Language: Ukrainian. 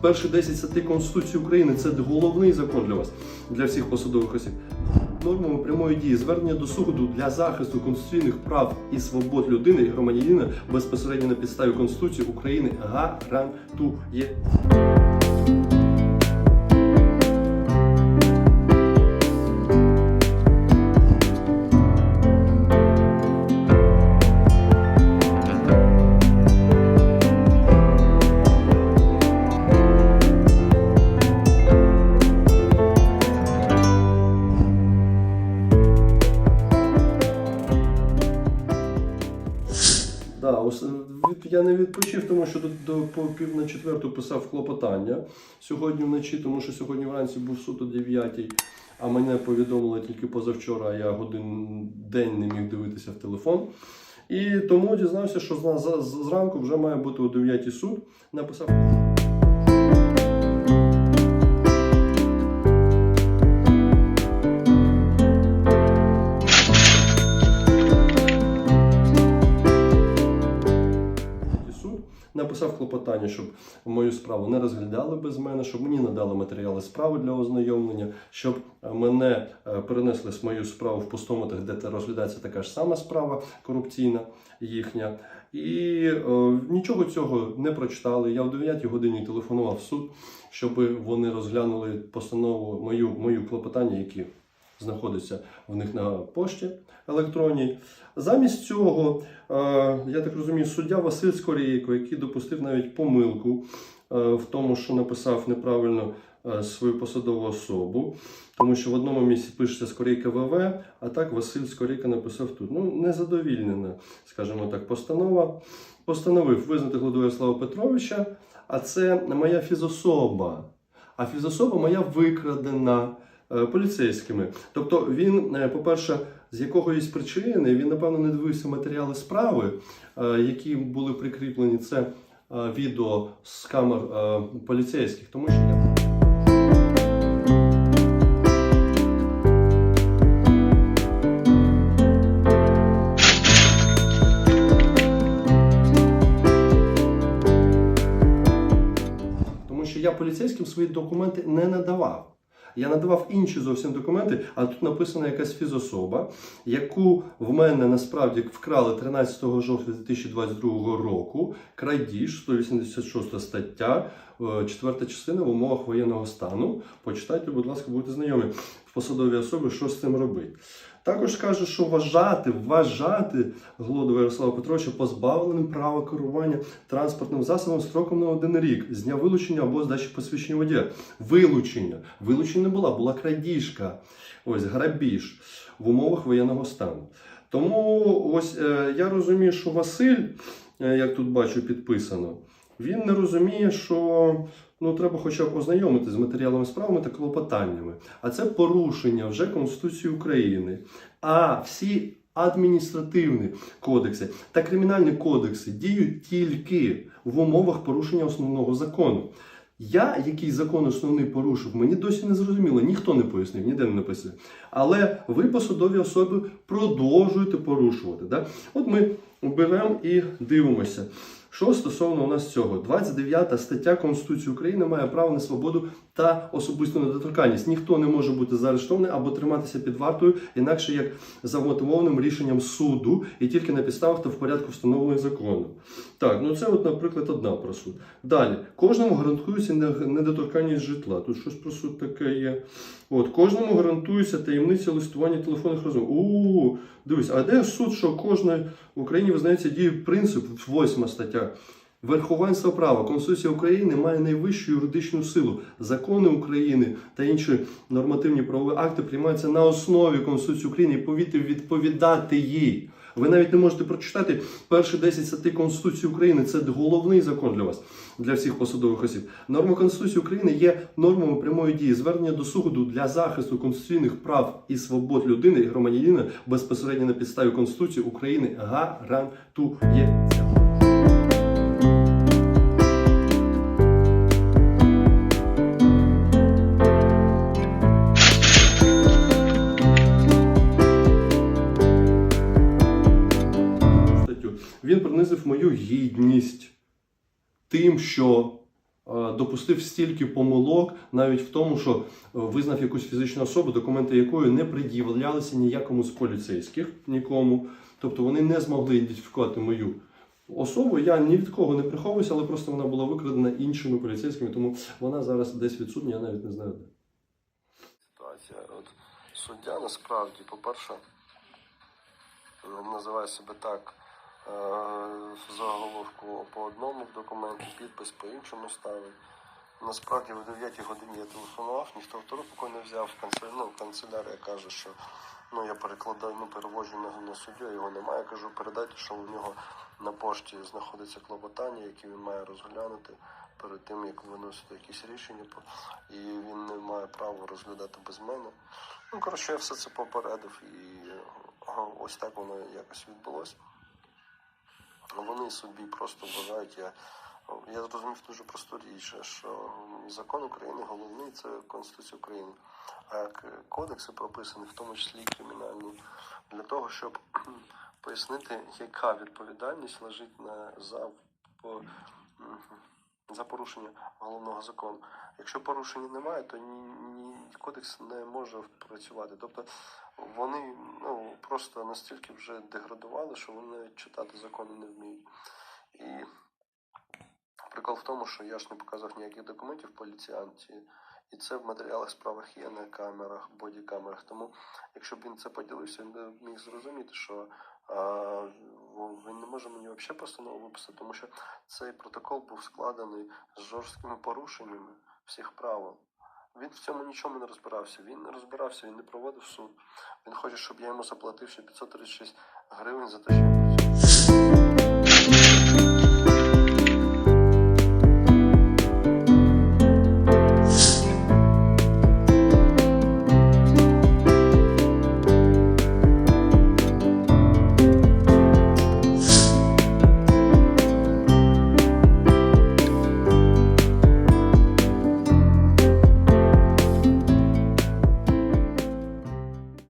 Перший 10 статей Конституції України це головний закон для вас, для всіх посадових осіб. Нормами прямої дії звернення до суду для захисту конституційних прав і свобод людини і громадянина безпосередньо на підставі Конституції України гарантує. Да, я не відпочив, тому що до, до пів на четверту писав клопотання сьогодні вночі, тому що сьогодні вранці був суд о 9, а мене повідомили тільки позавчора, а я годин день не міг дивитися в телефон. І тому дізнався, що зранку вже має бути о 9 суд. Написав. Написав щоб мою справу не розглядали без мене, щоб мені надали матеріали справи для ознайомлення, щоб е, мене е, перенесли з мою справу в постоматах, де розглядається така ж сама справа корупційна їхня. І е, нічого цього не прочитали. Я в 9 годині телефонував в суд, щоб вони розглянули постанову мою, мою клопотання, які знаходиться в них на пошті електронній. Замість цього, е, я так розумію, суддя Василь Скорійко, який допустив навіть помилку е, в тому, що написав неправильно е, свою посадову особу, тому що в одному місці пишеться Скорійка ВВ, а так Василь Скорійка написав тут. Ну, незадовільнена, скажімо так, постанова. Постановив визнати Гладу Ярослава Петровича, а це моя фізособа. А фізособа моя викрадена поліцейськими. Тобто він, е, по-перше, з якогось причини він, напевно, не дивився матеріали справи, е, які були прикріплені. Це е, відео з камер е, поліцейських, тому що я. Тому що я поліцейським свої документи не надавав. Я надавав інші зовсім документи, а тут написана якась фізособа, яку в мене насправді вкрали 13 жовтня 2022 року. Крадіж, 186 стаття, 4 частина в умовах воєнного стану. Почитайте, будь ласка, будете знайомі в посадовій особі, що з цим робити. Також каже, що вважати, вважати Глоду Ярослава Петровича позбавленим права керування транспортним засобом строком на один рік з дня вилучення або здачі посвідчення водія. Вилучення. Вилучення не була, була крадіжка. Ось грабіж в умовах воєнного стану. Тому ось е, я розумію, що Василь, е, як тут бачу, підписано, він не розуміє, що ну, треба хоча б ознайомитися з матеріалами справами та клопотаннями. А це порушення вже Конституції України. А всі адміністративні кодекси та кримінальні кодекси діють тільки в умовах порушення основного закону. Я, який закон основний порушив, мені досі не зрозуміло, ніхто не пояснив, ніде не написано. Але ви, посадові особи, продовжуєте порушувати. Да? От ми беремо і дивимося. Що стосовно у нас цього, 29 стаття Конституції України має право на свободу та особисту недоторканність. Ніхто не може бути заарештований або триматися під вартою, інакше як за мотивованим рішенням суду і тільки на підставах та в порядку встановлених законом. Так, ну це, от, наприклад, одна про суд. Далі, кожному гарантується недоторканність житла. Тут щось про суд таке є. От, кожному гарантується таємниця листування телефонних розмов. У, дивись, а де суд, що кожної в Україні визнається діє принцип, восьма стаття. Верховенство права. Конституція України має найвищу юридичну силу. Закони України та інші нормативні правові акти приймаються на основі Конституції України і повітря відповідати їй. Ви навіть не можете прочитати перші 10 статей Конституції України. Це головний закон для вас, для всіх посадових осіб. Норма Конституції України є нормами прямої дії. Звернення до суду для захисту конституційних прав і свобод людини і громадянина безпосередньо на підставі Конституції України гарантується. Тим, що допустив стільки помилок навіть в тому, що е, визнав якусь фізичну особу, документи якої не пред'являлися ніякому з поліцейських нікому. Тобто вони не змогли ідентифікувати мою особу. Я ні від кого не приховуюся, але просто вона була викрадена іншими поліцейськими, тому вона зараз десь відсутня, я навіть не знаю де. ситуація. От суддя насправді, по-перше, називає себе так е, заголовку по одному в документі, підпис по іншому ставить. Насправді в 9 годині я телефонував, ніхто в трубку не взяв. Канцелярія, ну, канцелярія каже, що ну, я перекладаю, ну, переводжу на, на суддю, його немає. Я кажу, передайте, що у нього на пошті знаходиться клопотання, яке він має розглянути перед тим, як виносити якісь рішення, і він не має права розглядати без мене. Ну, коротше, я все це попередив, і е, ось так воно якось відбулося. Вони собі просто вважають, я, я зрозумів дуже просту річ, що закон України головний це Конституція України. А кодекси прописані, в тому числі і кримінальні, для того, щоб пояснити, яка відповідальність лежить на за, по, за порушення головного закону. Якщо порушення немає, то ні, ні кодекс не може працювати. Тобто вони ну, просто настільки вже деградували, що вони читати закони не вміють. І прикол в тому, що я ж не показав ніяких документів поліціянті, і це в матеріалах справах є на камерах, бодікамерах. Тому, якщо б він це поділився, він би міг зрозуміти, що він ні взагалі постанову виписати, тому що цей протокол був складений з жорсткими порушеннями всіх правил. Він в цьому нічому не розбирався. Він не розбирався, він не проводив суд. Він хоче, щоб я йому заплатив ще 536 гривень за те, що він працює.